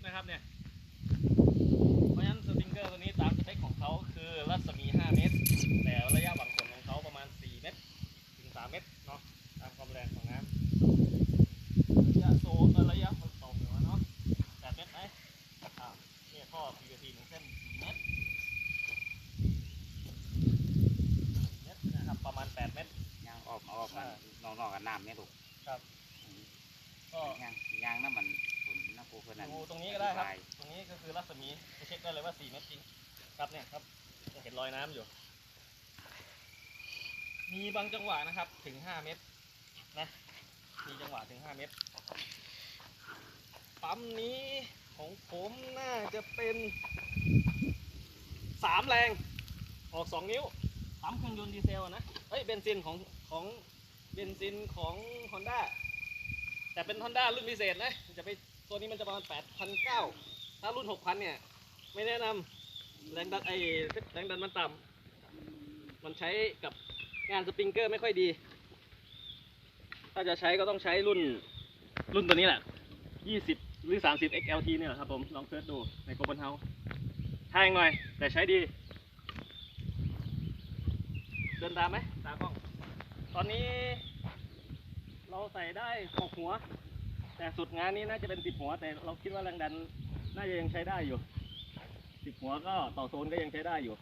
ดนะครับเนี่ย เพราะฉะนั้นสปริงเกอร์ตัวนี้ตามสเปคของเขาคือรัศมี 5 เมตร แต่ระยะหวังผลของเขาประมาณ 4 เมตร ถึง 3 เมตรเนาะ ตามความแรงของน้ำระยะโซนเอ่อระยะต่อหัวเนาะ8เมตรไหมอ่าเนี่ยท่อ PVC หนึ่งเส้น4เมตรเมตรนะครับประมาณ 8 เมตร ยางออกออกกันนอกๆกันน้ำเนี่ยลูกก็ยางยางน้ำมัน ตรงนี้ก็ได้ครับ ตรงนี้ก็คือรัศมีจะเช็คได้เลยว่า 4 เมตรจริง ครับเนี่ยครับยังเห็นรอยน้ำอยู่ มีบางจังหวะนะครับถึง 5 เมตรนะ มีจังหวะถึง 5 เมตร ปั๊มนี้ของผมน่าจะเป็น 3 แรง ออก 2 นิ้วปั๊มเครื่องยนต์ดีเซลอะนะเฮ้ยเบนซินของของเบนซินของ Honda แต่เป็น Honda รุ่นพิเศษนะ จะไป ตัวนี้มันจะประมาณ8,900ถ้ารุ่น6,000เนี่ย ไม่แนะนำแรงดันไอแรงดันมันต่ำมันใช้กับงานสปริงเกอร์ไม่ค่อยดี ถ้าจะใช้ก็ต้องใช้รุ่นรุ่นตัวนี้แหละ 20 หรือ 30 XLT เนี่ยแหละครับผม ลองเสิร์ชดูในโกลบอลเฮาแพงหน่อย แต่ใช้ดี เดินตามไหม ตากล้อง ตอนนี้เราใส่ได้ 6 หัว แต่สุดงานนี้น่าจะเป็นสิบหัว แต่เราคิดว่าแรงดันน่าจะยังใช้ได้อยู่สิบหัวก็ต่อโซนก็ยังใช้ได้อยู่